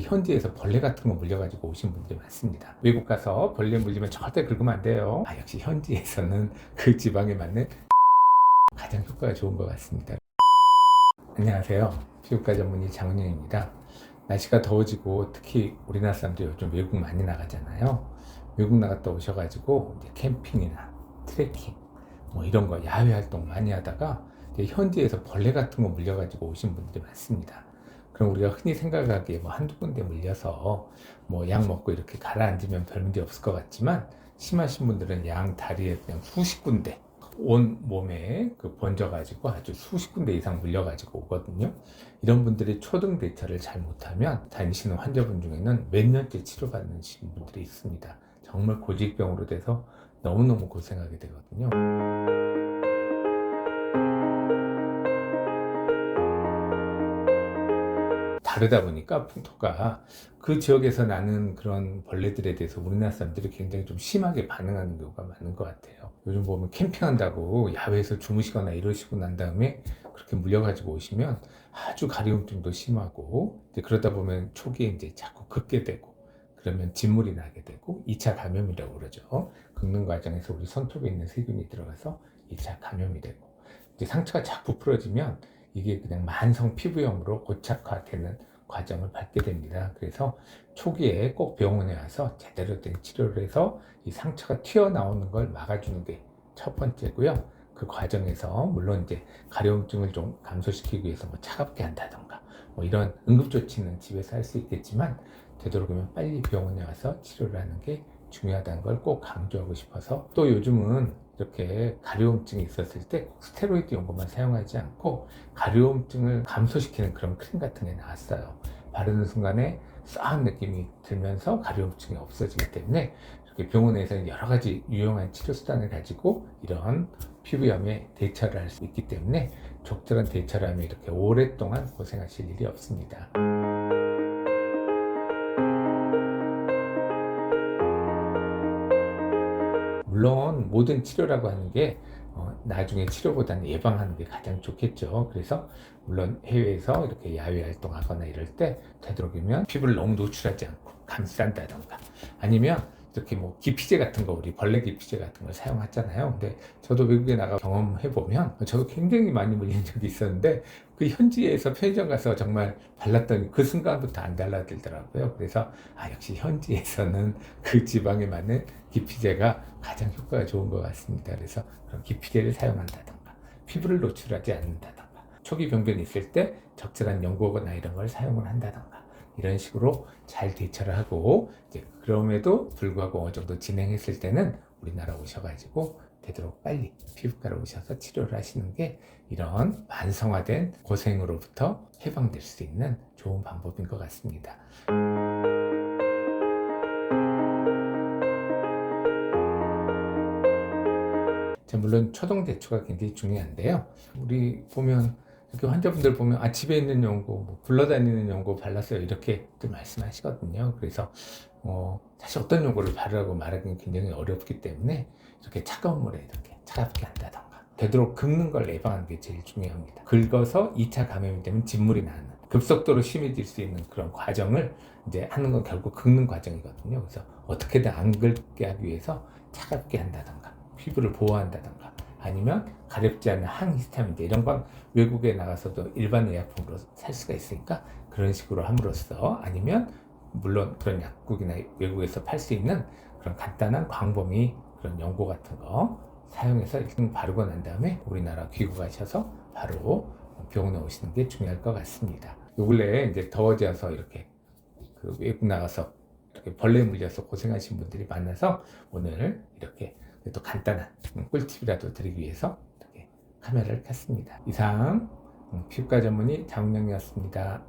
현지에서 벌레 같은 거 물려가지고 오신 분들이 많습니다. 외국 가서 벌레 물리면 절대 긁으면 안 돼요. 아, 역시 현지에서는 그 지방에 맞는 가장 효과가 좋은 것 같습니다. 안녕하세요. 피부과 전문의 장은영입니다. 날씨가 더워지고 특히 우리나라 사람들이 요즘 외국 많이 나가잖아요. 외국 나갔다 오셔가지고 이제 캠핑이나 트레킹 뭐 이런 거 야외 활동 많이 하다가 현지에서 벌레 같은 거 물려가지고 오신 분들이 많습니다. 그럼 우리가 흔히 생각하기에 뭐 한두 군데 물려서 뭐 약 먹고 이렇게 가라앉으면 별 문제 없을 것 같지만 심하신 분들은 양 다리에 그냥 수십 군데 온 몸에 그 번져가지고 아주 수십 군데 이상 물려가지고 오거든요. 이런 분들이 초등 대처를 잘 못하면 다니시는 환자분 중에는 몇 년째 치료받는 분들이 있습니다. 정말 고질병으로 돼서 너무너무 고생하게 되거든요. 다르다 보니까 풍토가 그 지역에서 나는 그런 벌레들에 대해서 우리나라 사람들이 굉장히 좀 심하게 반응하는 경우가 많은 것 같아요. 요즘 보면 캠핑한다고 야외에서 주무시거나 이러시고 난 다음에 그렇게 물려가지고 오시면 아주 가려움증도 심하고 그러다 보면 초기에 이제 자꾸 긁게 되고 그러면 진물이 나게 되고 2차 감염이라고 그러죠. 긁는 과정에서 우리 손톱에 있는 세균이 들어가서 2차 감염이 되고 이제 상처가 자꾸 풀어지면 이게 그냥 만성 피부염으로 고착화되는 과정을 밟게 됩니다. 그래서 초기에 꼭 병원에 와서 제대로 된 치료를 해서 이 상처가 튀어나오는 걸 막아주는 게 첫 번째고요. 그 과정에서 물론 이제 가려움증을 좀 감소시키기 위해서 뭐 차갑게 한다던가 뭐 이런 응급조치는 집에서 할 수 있겠지만 되도록이면 빨리 병원에 와서 치료를 하는 게 중요하다는 걸 꼭 강조하고 싶어서 또 요즘은 이렇게 가려움증이 있었을 때꼭 스테로이드 연고만 사용하지 않고 가려움증을 감소시키는 그런 크림 같은 게 나왔어요. 바르는 순간에 싸한 느낌이 들면서 가려움증이 없어지기 때문에 이렇게 병원에서 여러 가지 유용한 치료 수단을 가지고 이런 피부염에 대처를 할 수 있기 때문에 적절한 대처를 하면 이렇게 오랫동안 고생하실 일이 없습니다. 물론 모든 치료라고 하는 게 어, 나중에 치료보다는 예방하는 게 가장 좋겠죠. 그래서 물론 해외에서 이렇게 야외 활동하거나 이럴 때 되도록이면 피부를 너무 노출하지 않고 감싼다던가 아니면 이렇게 뭐 기피제 같은 거 우리 벌레 기피제 같은 걸 사용하잖아요. 근데 저도 외국에 나가 경험해 보면 저도 굉장히 많이 물린 적이 있었는데 그 현지에서 편의점 가서 정말 발랐더니 그 순간부터 안 달라들더라고요. 그래서 아 역시 현지에서는 그 지방에 맞는 기피제가 가장 효과가 좋은 것 같습니다. 그래서 그런 기피제를 사용한다던가 피부를 노출하지 않는다던가 초기 병변이 있을 때 적절한 연고나 이런 걸 사용을 한다던가 이런 식으로 잘 대처를 하고 이제 그럼에도 불구하고 어느 정도 진행했을 때는 우리나라 오셔가지고 되도록 빨리 피부과로 오셔서 치료를 하시는 게 이런 만성화된 고생으로부터 해방될 수 있는 좋은 방법인 것 같습니다. 자, 물론 초동 대처가 굉장히 중요한데요. 우리 보면 이렇게 환자분들 보면 아 집에 있는 연고, 뭐 굴러다니는 연고 발랐어요 이렇게 또 말씀하시거든요. 그래서 어, 사실 어떤 연고를 바르라고 말하기는 굉장히 어렵기 때문에 이렇게 차가운 물에 이렇게 차갑게 한다던가 되도록 긁는 걸 예방하는 게 제일 중요합니다. 긁어서 2차 감염이 되면 진물이 나는 급속도로 심해질 수 있는 그런 과정을 이제 하는 건 결국 긁는 과정이거든요. 그래서 어떻게든 안 긁게 하기 위해서 차갑게 한다던가 피부를 보호한다던가 아니면 가렵지 않은 항히스타민제 이런 건 외국에 나가서도 일반 의약품으로 살 수가 있으니까 그런 식으로 함으로써 아니면 물론 그런 약국이나 외국에서 팔 수 있는 그런 간단한 광범위 그런 연고 같은 거 사용해서 일단 바르고 난 다음에 우리나라 귀국하셔서 바로 병원에 오시는 게 중요할 것 같습니다. 요 근래에 이제 더워져서 이렇게 그 외국 나가서 이렇게 벌레 물려서 고생하신 분들이 많아서 오늘 이렇게 또 간단한 음, 꿀팁이라도 드리기 위해서 이렇게 카메라를 켰습니다. 이상 음, 피부과 전문의 장영이었습니다.